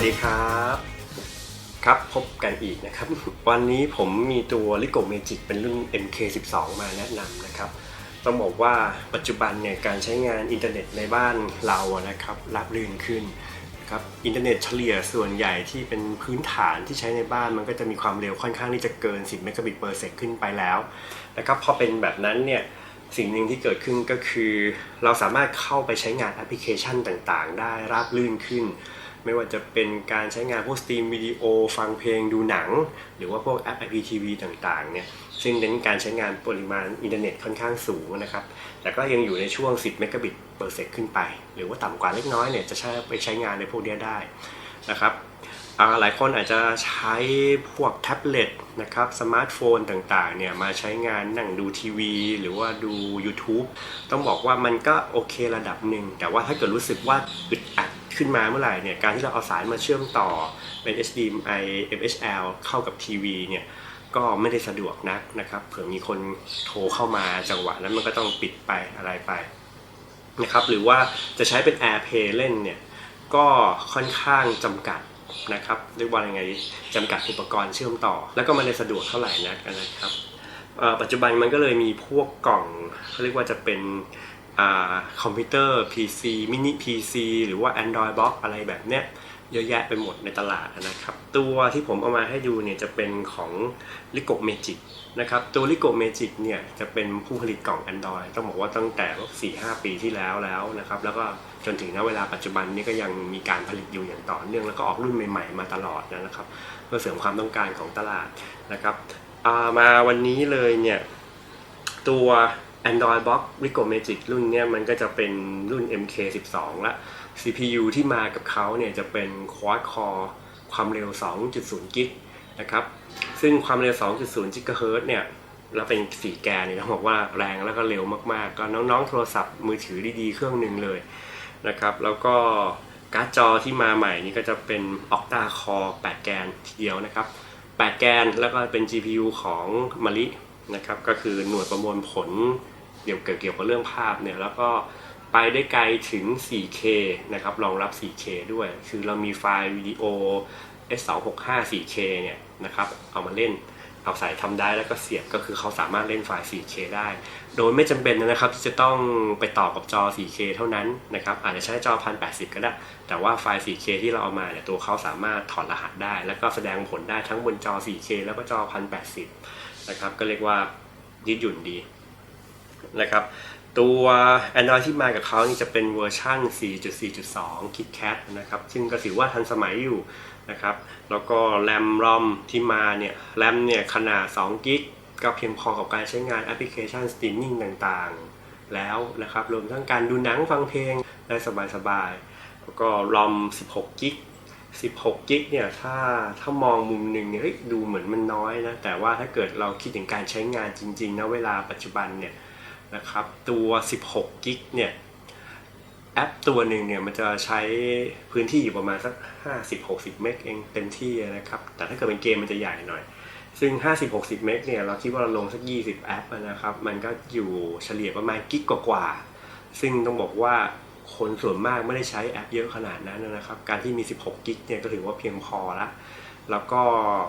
สวัสดีครับ ครับพบกันอีกนะครับ วันนี้ผมมีตัว l i g o Magic เป็นรุ่น MK12 มาแนะนำนะครับ ต้องบอกว่าปัจจุบันเนี่ยการใช้งานอินเทอร์เน็ตในบ้านเรานะครับราบรื่นขึ้นนะครับอินเทอร์เน็ตเฉลี่ยส่วนใหญ่ที่เป็นพื้นฐานที่ใช้ในบ้านมันก็จะมีความเร็วค่อนข้างที่จะเกิน 10 เมกะบิตเปอร์เซกขึ้นไปแล้วนะครับพอเป็นแบบนั้นเนี่ยสิ่งหนึ่งที่เกิดขึ้นก็คือ เราสามารถเข้าไปใช้งานแอปพลิเคชันต่างๆ ได้ราบรื่นขึ้น ไม่ว่าจะเป็นการใช้งานพวกสตรีมวิดีโอฟังเพลงดูหนัง หรือว่าพวกแอป IPTV ต่างๆเนี่ยซึ่งเน้นการใช้งานปริมาณอินเทอร์เน็ตค่อนข้างสูงนะครับ แต่ก็ยังอยู่ในช่วง 10 เมกะบิตเปอร์เซกขึ้นไป หรือว่าต่ำกว่าเล็กน้อยเนี่ยจะใช้ไปใช้งานในพวกเนี้ยได้นะครับหลายคนอาจจะใช้พวกแท็บเล็ตนะครับสมาร์ทโฟนต่างๆเนี่ยมาใช้งานนั่งดูทีวี หรือว่าดู YouTube ต้องบอกว่ามันก็โอเคระดับหนึ่ง แต่ว่าถ้าเกิดรู้สึกว่าอึดอัด ขึ้นมาเมื่อไหร่เนี่ยการที่เราเอาสายมาเชื่อมต่อเป็น HDMI MHL เข้ากับทีวีเนี่ยก็ไม่ได้สะดวกนักนะครับ เผื่อมีคนโทรเข้ามาจังหวะนั้นมันก็ต้องปิดไปอะไรไปนะครับหรือว่าจะใช้เป็น AirPlay เล่นเนี่ยก็ค่อนข้างจำกัดนะครับเรียกว่ายังไงจำกัดอุปกรณ์เชื่อมต่อ แล้วก็ไม่ได้สะดวกเท่าไหร่นักนะครับปัจจุบันมันก็เลยมีพวกกล่องเขาเรียกว่าจะเป็น คอมพิวเตอร์ PC มินิ PC หรือว่า Android Box อะไรแบบเนี้ยเยอะแยะไปหมดในตลาดนะครับ ตัวที่ผมเอามาให้ดูเนี่ยจะเป็นของ l i g o Magic นะครับ ตัว l i g o Magic เนี่ยจะเป็นผู้ผลิตกล่อง Android ต้องบอกว่าตั้งแต่4-5ปีที่แล้วแล้วนะครับ แล้วก็จนถึงณเวลาปัจจุบันนี้ก็ยังมีการผลิตอยู่อย่างต่อเนื่องแล้วก็ออกรุ่นใหม่ๆมาตลอดนะครับ เพื่อเสริมความต้องการของตลาดนะครับามาวันนี้เลยเนี่ยตัว Android Box Rico Magic รุ่นเนี้ยมันก็จะเป็นรุ่น MK12 ละ CPU ที่มากับเขาเนี่ยจะเป็น Quad Core ความเร็ว 2.0 กิกนะครับ ซึ่งความเร็ว 2.0 GHz เฮิร์เนี่ยแล้วเป็น4แกนเนี่ยต้องบอกว่าแรงแล้วก็เร็วมากๆ ก็น้องๆ โทรศัพท์มือถือดีๆ เครื่องหนึ่งเลยนะครับ แล้วก็การ์ดจอที่มาใหม่นี่ก็จะเป็น Octa Core 8 แกนทีเดียวนะครับ 8 แกนแล้วก็เป็น GPU ของมารินะครับ ก็คือหน่วยประมวลผล เกี่ยวเกี่ยวกับเรื่องภาพเนี่ยแล้วก็ไปได้ไกลถึง 4K นะครับรองรับ 4K ด้วย คือเรามีไฟล์วิดีโอ S265 4K เนี่ยนะครับเอามาเล่นเอาใส่ทำได้แล้วก็เสียบก็คือเขาสามารถเล่นไฟล์ 4K ได้ โดยไม่จำเป็นนะครับที่จะต้องไปต่อกับจอ 4K เท่านั้นนะครับอาจจะใช้จอ 1080 ก็ได้ แต่ว่าไฟล์ 4K ที่เราเอามาเนี่ยตัวเขาสามารถถอดรหัสได้ แล้วก็แสดงผลได้ทั้งบนจอ 4K แล้วก็จอ 1080 นะครับก็เรียกว่ายืดหยุ่นดี นะครับ ตัว Android ที่มากับเขานี่จะเป็นเวอร์ชัน4.4.2 KitKat นะครับ ซึ่งก็ถือว่าทันสมัยอยู่นะครับ แล้วก็แรมรอมที่มาเนี่ย แรมเนี่ยขนาด2กิกก็เพียงพอกับการใช้งานแอปพลิเคชันสตรีมมิ่งต่างๆ แล้วนะครับ รวมทั้งการดูหนังฟังเพลงได้สบายๆ แล้วก็รอม 16 กิก16 กิกเนี่ยถ้าถ้ามองมุมหนึ่งเนี่ยเฮ้ยดูเหมือนมันน้อยนะ แต่ว่าถ้าเกิดเราคิดถึงการใช้งานจริงๆนะเวลาปัจจุบันเนี่ย นะครับ ตัว 16กิกเนี่ยแอปตัวหนึ่งเนี่ยมันจะใช้พื้นที่อยู่ประมาณสัก 50-60 เมกเองเต็มที่นะครับ แต่ถ้าเกิดเป็นเกมมันจะใหญ่หน่อย ซึ่ง 50-60 เมกเนี่ยเราคิดว่าเราลงสัก 20 แอปนะครับ มันก็อยู่เฉลี่ยประมาณกิกกว่าๆซึ่งต้องบอกว่าคนส่วนมากไม่ได้ใช้แอปเยอะขนาดนั้นนะครับ การที่มี 16 กิกเนี่ยก็ถือว่าเพียงพอละ แล้วก็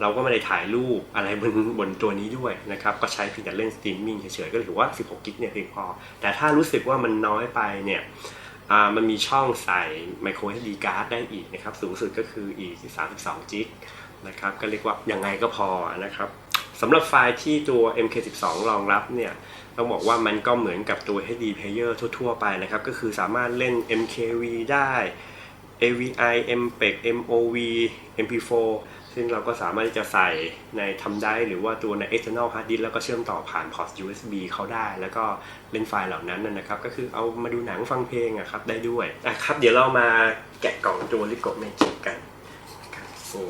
เราก็ไม่ได้ถ่ายรูปอะไรบนบนตัวนี้ด้วยนะครับ ก็ใช้เพียงแต่เล่นสตรีมมิ่งเฉยๆ ก็ถือว่า 16 กิกเนี่ยเพียงพอ แต่ถ้ารู้สึกว่ามันน้อยไปเนี่ยมันมีช่องใส่ micro SD card ได้อีกนะครับ สูงสุดก็คืออีก 32 กิกนะครับ ก็เรียกว่ายังไงก็พอนะครับสำหรับไฟล์ที่ตัว MK12 รองรับเนี่ยต้องบอกว่ามันก็เหมือนกับตัว HD player ทั่วๆ ไปนะครับ ก็คือสามารถเล่น MKV ได้ AVI MPEG MOV MP4 ซึ่งเราก็สามารถที่จะใส่ในทำได้หรือว่าตัวใน external hard disk แล้วก็เชื่อมต่อผ่านพอร์ต USB เขาได้ แล้วก็เล่นไฟล์เหล่านั้นนะครับ ก็คือเอามาดูหนังฟังเพลงอะครับได้ด้วยนะครับ เดี๋ยวเรามาแกะกล่องตัว l i g o Magic กันนะครับโอ้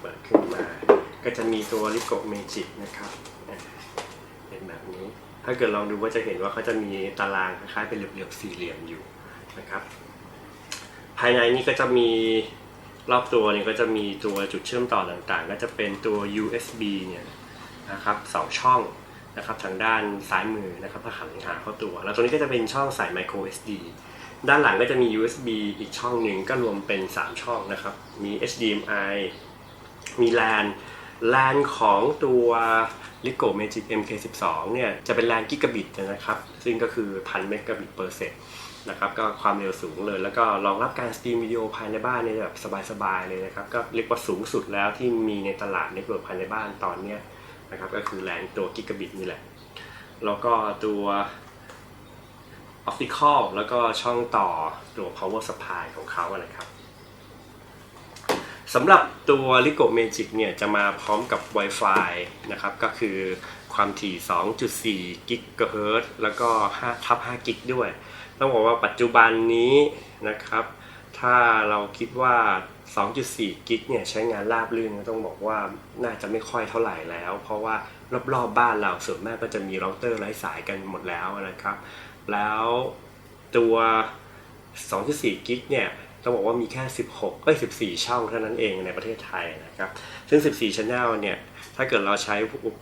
เปิดขึ้นมา ก็จะมีตัว l i g o Magic นะครับเป็นแบบนี้ ถ้าเกิดลองดูก็จะเห็นว่าเขาจะมีตารางคล้ายๆเป็นเหลี่ยมๆสี่เหลี่ยมอยู่นะครับ ภายในนี้ก็จะมี รอบตัวเนี่ยก็จะมีตัวจุดเชื่อมต่อต่างๆ ก็จะเป็นตัว USB เนี่ยนะครับสองช่องนะครับทางด้านซ้ายมือนะครับถ้าหันหาเข้าตัว แล้วตรงนี้ก็จะเป็นช่องใส่ micro SD ด้านหลังก็จะมี USB อีกช่องหนึ่งก็รวมเป็น 3 ช่องนะครับ มี HDMI มี LAN LAN ของตัว l i g o Magic MK12 เนี่ยจะเป็น LAN กิกะบิตนะครับ ซึ่งก็คือ 1,000 เมกะบิตเปอร์เซก นะครับก็ความเร็วสูงเลย แล้วก็รองรับการสตรีมวิดีโอภายในบ้านเนี่ยแบบสบายๆเลยนะครับ ก็เรียกว่าสูงสุดแล้วที่มีในตลาดเน็ตเวิร์กภายในบ้านตอนนี้นะครับก็คือแลนตัวกิกะบิตนี่แหละ แล้วก็ตัว optical แล้วก็ช่องต่อตัว power supply ของเขาอะนะครับสำหรับตัว l i g o Magic เนี่ยจะมาพร้อมกับ Wi-Fi นะครับก็คือ ความถี่ 2.4 GHz แล้วก็5ทับ5กิกด้วย ต้องบอกว่าปัจจุบันนี้นะครับ ถ้าเราคิดว่า 2.4 กิกเนี่ยใช้งานราบรื่นต้องบอกว่าน่าจะไม่ค่อยเท่าไหร่แล้ว เพราะว่ารอบๆบ้านเราส่วนมากก็จะมีเราเตอร์ไร้สายกันหมดแล้วนะครับ แล้วตัว 2.4 กิกเนี่ยต้องบอกว่ามีแค่ 16เอ้ย14 ช่องเท่านั้นเองในประเทศไทยนะครับ ซึ่ง 14 channel เนี่ย ถ้าเกิดเราใช้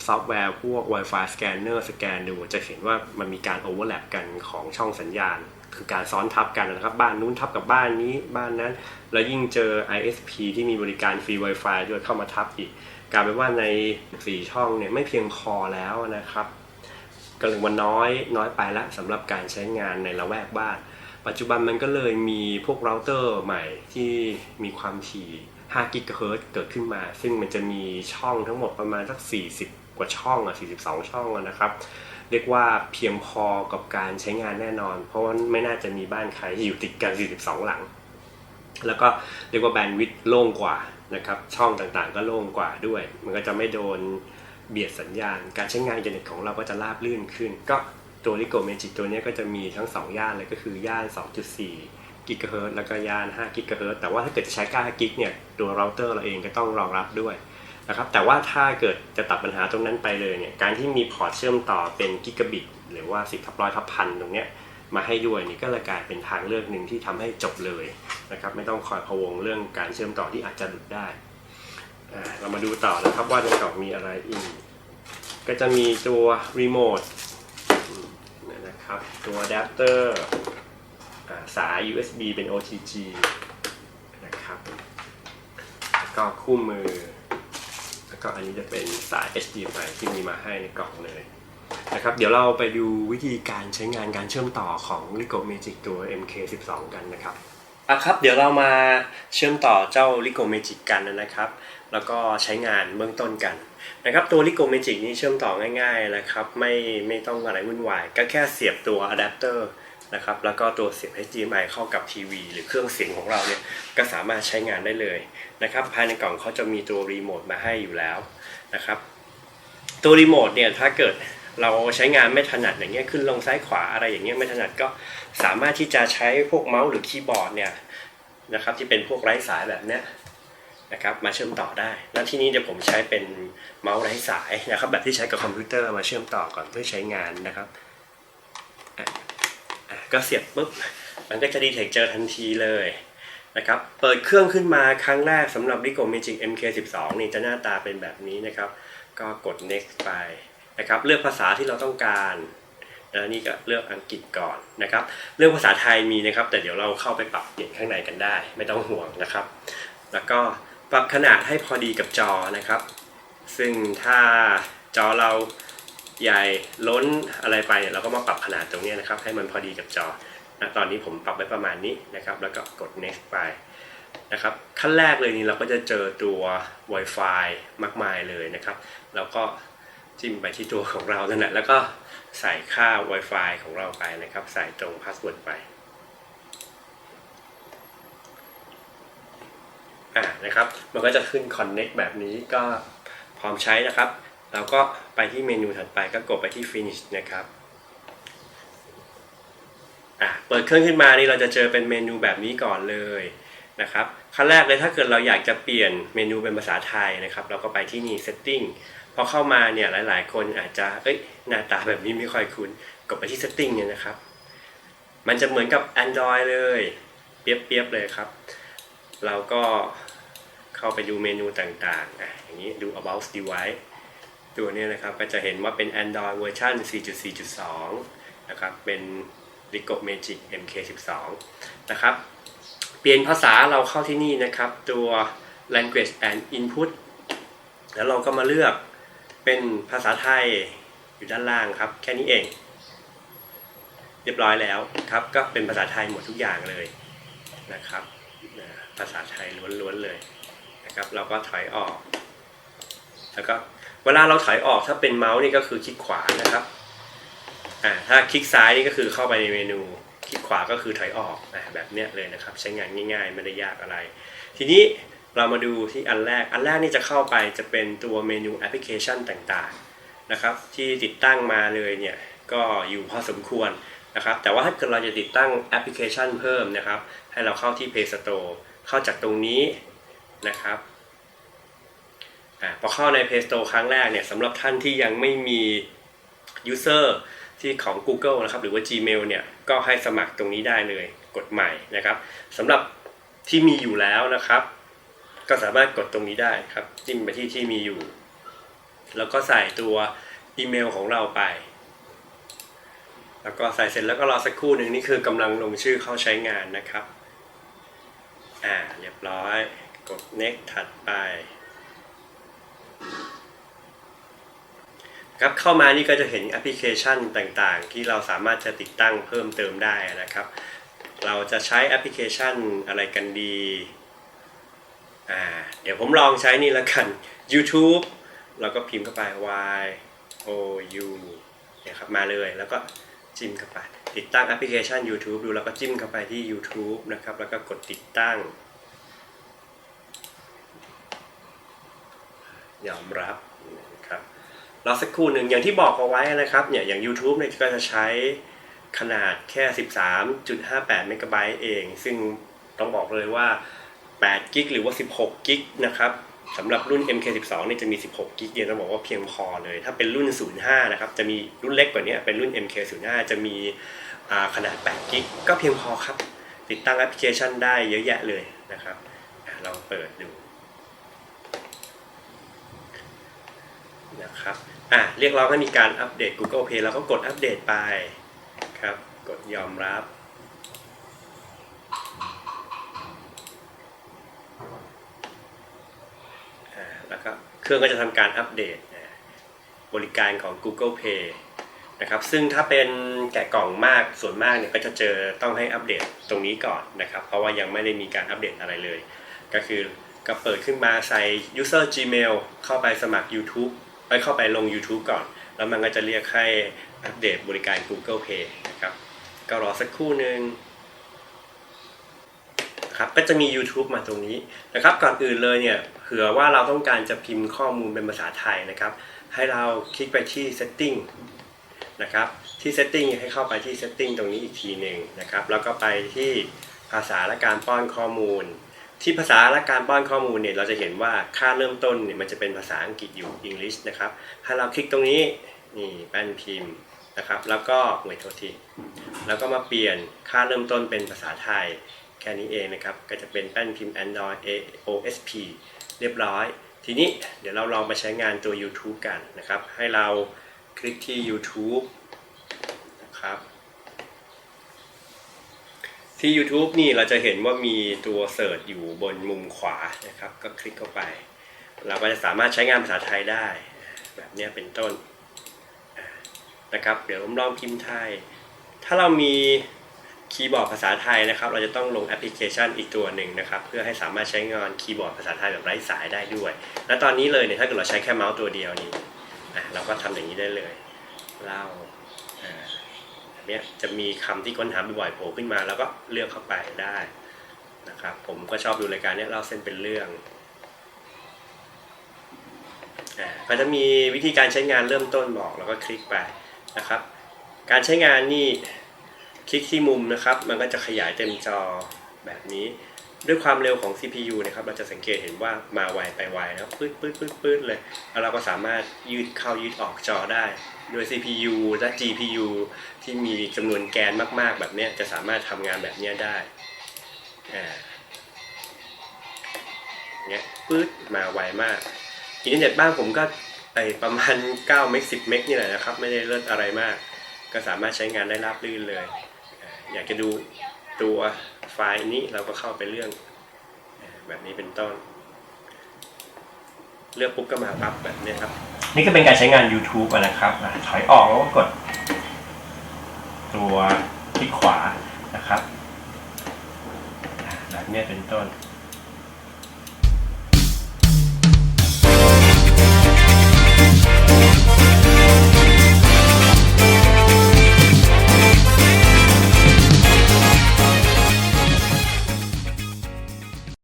ซอฟต์แวร์พวก Wi-Fi scanner สแกนดู จะเห็นว่ามันมีการโอเวอร์แลปกันของช่องสัญญาณ คือการซ้อนทับกันนะครับ บ้านนู้นทับกับบ้านนี้บ้านนั้น แล้วยิ่งเจอ ISP ที่มีบริการฟรี Wi-Fi ด้วยเข้ามาทับอีกกลายเป็นว่าใน 4 ช่องเนี่ยไม่เพียงพอแล้วนะครับก็เลยว่าน้อยน้อยไปละสำหรับการใช้งานในละแวกบ้าน ปัจจุบันมันก็เลยมีพวกเราเตอร์ใหม่ที่มีความถี่ 5กิกะเฮิรตซ์เกิดขึ้นมา ซึ่งมันจะมีช่องทั้งหมดประมาณสัก 40 กว่าช่องอะ42 ช่องนะครับ เรียกว่าเพียงพอกับการใช้งานแน่นอน เพราะว่าไม่น่าจะมีบ้านใครที่อยู่ติดกัน 42 หลัง แล้วก็เรียกว่าแบนด์วิดต์โล่งกว่านะครับช่องต่างๆก็โล่งกว่าด้วย มันก็จะไม่โดนเบียดสัญญาณ การใช้งานอินเทอร์เน็ตของเราก็จะราบลื่นขึ้น ก็ตัว l i g o Magic ตัวนี้ก็จะมีทั้ง 2 ย่านเลยก็คือย่าน 2.4 กิกะเฮิรตซ์แล้วก็ยาน5กิกะเฮิรตซ์แต่ว่าถ้าเกิดจะใช้9กิกเนี่ยตัวเราเตอร์เราเองก็ต้องรองรับด้วยนะครับแต่ว่าถ้าเกิดจะตัดปัญหาตรงนั้นไปเลยเนี่ยการที่มีพอร์ตเชื่อมต่อเป็นกิกะบิตหรือว่า10ทับร้อยทับพันตรงเนี้ยมาให้ด้วยนี่ก็เลยกลายเป็นทางเลือกหนึ่งที่ทำให้จบเลยนะครับไม่ต้องคอยพะวงเรื่องการเชื่อมต่อที่อาจจะหลุดได้ เรามาดูต่อนะครับว่าในกล่องมีอะไรอีกก็จะมีตัวรีโมทนะครับตัวอะแดปเตอร์ สาย USB เป็น OTG นะครับแล้วก็คู่มือ แล้วก็อันนี้จะเป็นสาย HDMI ที่มีมาให้ในกล่องเลยนะครับ เดี๋ยวเราไปดูวิธีการใช้งานการเชื่อมต่อของ l i g o Magic ตัว MK12 กันนะครับอะครับเดี๋ยวเรามาเชื่อมต่อเจ้า l i g o Magic กันนะครับ แล้วก็ใช้งานเบื้องต้นกันนะครับตัว l i g o Magic นี้เชื่อมต่อง่ายๆนะครับ ไม่ไม่ต้องอะไรวุ่นวาย ก็แค่เสียบตัวอะแดปเตอร์ นะครับแล้วก็ตัวเสียบ HDMI เข้ากับทีวี หรือเครื่องเสียงของเราเนี่ยก็สามารถใช้งานได้เลยนะครับภายในกล่องเขาจะมีตัวรีโมทมาให้อยู่แล้วนะครับตัวรีโมทเนี่ยถ้าเกิดเราใช้งานไม่ถนัดอย่างเงี้ยขึ้นลงซ้ายขวาอะไรอย่างเงี้ยไม่ถนัดก็สามารถที่จะใช้พวกเมาส์หรือคีย์บอร์ดเนี่ยนะครับที่เป็นพวกไร้สายแบบเนี้ยนะครับมาเชื่อมต่อได้ แล้วที่นี้เดี๋ยวผมใช้เป็นเมาส์ไร้สายนะครับแบบที่ใช้กับคอมพิวเตอร์มาเชื่อมต่อก่อนเพื่อใช้งานนะครับ ก็เสียบปุ๊บมันก็จะดีเทคเจอทันทีเลยนะครับเปิดเครื่องขึ้นมาครั้งแรกสำหรับ l i g o Magic MK12 นี่จะหน้าตาเป็นแบบนี้นะครับ ก็กด next ไปนะครับเลือกภาษาที่เราต้องการแล้วนี่ก็เลือกอังกฤษก่อนนะครับ เรื่องภาษาไทยมีนะครับ แต่เดี๋ยวเราเข้าไปปรับเปลี่ยนข้างในกันได้ ไม่ต้องห่วงนะครับ แล้วก็ปรับขนาดให้พอดีกับจอนะครับ ซึ่งถ้าจอเรา ใหญ่ล้นอะไรไปเนี่ยเราก็มาปรับขนาดตรงนี้นะครับ ให้มันพอดีกับจอนะตอนนี้ผมปรับไว้ประมาณนี้นะครับ แล้วก็กด next ไปนะครับขั้นแรกเลยนี่เราก็จะเจอตัว Wi-Fi มากมายเลยนะครับ แล้วก็จิ้มไปที่ตัวของเรานั่นแหละแล้วก็ใส่ค่า Wi-Fi ของเราไปนะครับ ใส่ตรงพาสเวิร์ดไปอ่านะครับ มันก็จะขึ้น Connect แบบนี้ก็พร้อมใช้นะครับ เราก็ไปที่เมนูถัดไปก็กดไปที่ Finish นะครับอะเปิดเครื่องขึ้นมานี่เราจะเจอเป็นเมนูแบบนี้ก่อนเลยนะครับขั้นแรกเลยถ้าเกิดเราอยากจะเปลี่ยนเมนูเป็นภาษาไทยนะครับ เราก็ไปที่นี่ setting พอเข้ามาเนี่ยหลาย ๆ คนอาจจะเอ้ยหน้าตาแบบนี้ไม่ค่อยคุ้นกดไปที่ setting เนี่ยนะครับ มันจะเหมือนกับ Android เลยเปียบๆเลยครับ เราก็เข้าไปดูเมนูต่างๆอะอย่างนี้ดู about device ตัวนี้นะครับก็จะเห็นว่าเป็น Android เวอร์ชัน4.4.2 นะครับ เป็น l i g o Magic MK12 นะครับ เปลี่ยนภาษาเราเข้าที่นี่นะครับ ตัว language and input แล้วเราก็มาเลือกเป็นภาษาไทยอยู่ด้านล่างครับ แค่นี้เอง เรียบร้อยแล้วครับ ก็เป็นภาษาไทยหมดทุกอย่างเลยนะครับ ภาษาไทยล้วนๆเลยนะครับ เราก็ถอยออก แล้วก็ เวลาเราถอยออกถ้าเป็นเมาส์นี่ก็คือคลิกขวานะครับอ่าถ้าคลิกซ้ายนี่ก็คือเข้าไปในเมนู คลิกขวาก็คือถอยออกอ่าแบบเนี้ยเลยนะครับ ใช้งานง่ายๆไม่ได้ยากอะไร ทีนี้เรามาดูที่อันแรก อันแรกนี่จะเข้าไปจะเป็นตัวเมนูแอปพลิเคชันต่างๆนะครับ ที่ติดตั้งมาเลยเนี่ยก็อยู่พอสมควรนะครับ แต่ว่าถ้าเกิดเราจะติดตั้งแอปพลิเคชันเพิ่มนะครับ ให้เราเข้าที่ Play Store เข้าจากตรงนี้นะครับ อาพอเข้าใน Play Store ครั้งแรกเนี่ยสำหรับท่านที่ยังไม่มี User ที่ของ Google นะครับหรือว่า Gmail เนี่ยก็ให้สมัครตรงนี้ได้เลยกดใหม่นะครับสำหรับที่มีอยู่แล้วนะครับ ก็สามารถกดตรงนี้ได้ครับจิ้มไปที่ที่มีอยู่ แล้วก็ใส่ตัวอีเมลของเราไป แล้วก็ใส่เสร็จแล้วก็รอสักครู่หนึ่งนี่คือกำลังลงชื่อเข้าใช้งานนะครับ อ่าเรียบร้อย กด next ถัดไป ครับเข้ามานี่ก็จะเห็นแอปพลิเคชันต่างๆ ที่เราสามารถจะติดตั้งเพิ่มเติมได้นะครับ เราจะใช้แอปพลิเคชันอะไรกันดีอ่าเดี๋ยวผมลองใช้นี่แล้วกัน YouTube เราก็พิมพ์เข้าไป Y O U เนี่ยครับมาเลยแล้วก็จิ้มเข้าไป ติดตั้งแอปพลิเคชัน YouTube ดูแล้วก็จิ้มเข้าไปที่ YouTube นะครับแล้วก็กดติดตั้ง ยอมรับนะครับรอสักครู่หนึ่งอย่างที่บอกเอาไว้นะครับเนี่ยอย่าง YouTube เนี่ยก็จะใช้ขนาดแค่ 13.58 เมกะไบต์เอง ซึ่งต้องบอกเลยว่า 8 กิกหรือว่า 16 กิกนะครับสำหรับรุ่น MK12 นี่จะมี 16 กิกเนี่ยต้องบอกว่าเพียงพอเลย ถ้าเป็นรุ่น 05 นะครับ จะมีรุ่นเล็กกว่านี้เป็นรุ่น MK05 จะมีอ่าขนาด 8 กิกก็เพียงพอครับ ติดตั้งแอปพลิเคชันได้เยอะแยะเลยนะครับอะลองเปิดดู นะครับอะเรียกร้องให้มีการอัปเดต Google Play เราก็กดอัปเดตไปครับ กดยอมรับอ่าแล้วก็เครื่องก็จะทำการอัปเดตบริการของ Google Play นะครับ ซึ่งถ้าเป็นแกะกล่องมากส่วนมากเนี่ยก็จะเจอต้องให้อัปเดตตรงนี้ก่อนนะครับ เพราะว่ายังไม่ได้มีการอัปเดตอะไรเลย ก็คือก็เปิดขึ้นมาใส่ user Gmail เข้าไปสมัคร YouTube ไปเข้าไปลง YouTube ก่อน แล้วมันก็จะเรียกให้อัปเดตบริการ Google Pay นะครับ ก็รอสักครู่หนึ่งครับก็จะมี YouTube มาตรงนี้นะครับ ก่อนอื่นเลยเนี่ยเผื่อว่าเราต้องการจะพิมพ์ข้อมูลเป็นภาษาไทยนะครับ ให้เราคลิกไปที่ setting นะครับที่ setting ให้เข้าไปที่ setting ตรงนี้อีกทีหนึ่งนะครับ แล้วก็ไปที่ภาษาและการป้อนข้อมูล ที่ภาษาและการป้อนข้อมูลเนี่ยเราจะเห็นว่าค่าเริ่มต้นเนี่ยมันจะเป็นภาษาอังกฤษอยู่ English นะครับ ถ้าเราคลิกตรงนี้นี่แป้นพิมพ์นะครับ แล้วก็หน่วยโทษทีแล้วก็มาเปลี่ยนค่าเริ่มต้นเป็นภาษาไทยแค่นี้เองนะครับ ก็จะเป็นแป้นพิมพ์ Android AOSP เรียบร้อย ทีนี้เดี๋ยวเราลองมาใช้งานตัว YouTube กันนะครับ ให้เราคลิกที่ YouTube นะครับ ที่ YouTube นี่เราจะเห็นว่ามีตัวเสิร์ชอยู่บนมุมขวานะครับ ก็คลิกเข้าไป เราก็จะสามารถใช้งานภาษาไทยได้ แบบนี้เป็นต้นนะครับ เดี๋ยวผมลองพิมพ์ไทย ถ้าเรามีคีย์บอร์ดภาษาไทยนะครับ เราจะต้องลงแอปพลิเคชันอีกตัวหนึ่งนะครับ เพื่อให้สามารถใช้งานคีย์บอร์ดภาษาไทยแบบไร้สายได้ด้วย และตอนนี้เลยเนี่ยถ้าเกิดเราใช้แค่เมาส์ตัวเดียวนี่เราก็ทำอย่างนี้ได้เลยเล่า เนี้ยจะมีคำที่ค้นหาบ่อยๆโผล่ขึ้นมาแล้วก็เลือกเข้าไปได้นะครับผมก็ชอบดูรายการเนี้ยเล่าเส้นเป็นเรื่องอ่าก็จะมีวิธีการใช้งานเริ่มต้นบอกแล้วก็คลิกไปนะครับ การใช้งานนี่คลิกที่มุมนะครับ มันก็จะขยายเต็มจอแบบนี้ ด้วยความเร็วของ CPU นะครับเราจะสังเกตเห็นว่ามาไวไปไวนะครับปื๊ดปื๊ดปื๊ดปื๊ดเลยแล้วเราก็สามารถยืดเข้ายืดออกจอได้ โดย CPU และ GPU ที่มีจำนวนแกนมาก ๆ แบบนี้จะสามารถทำงานแบบนี้ได้อ่าเนี้ยปื๊ดมาไวมากอินเทอร์เน็ตบ้านผมก็ไปประมาณ9เมก10เมกนี่แหละนะครับ ไม่ได้เลิศอะไรมาก ก็สามารถใช้งานได้ราบรื่นเลย อยากจะดูตัว ไฟล์นี้เราก็เข้าไปเรื่องแบบนี้เป็นต้น เลือกปุ๊บก็มาปั๊บแบบนี้ครับ นี่ก็เป็นการใช้งาน YouTube อะนะครับถอยออกแล้วก็กด ตัวคลิกขวานะครับแบบนี้เป็นต้น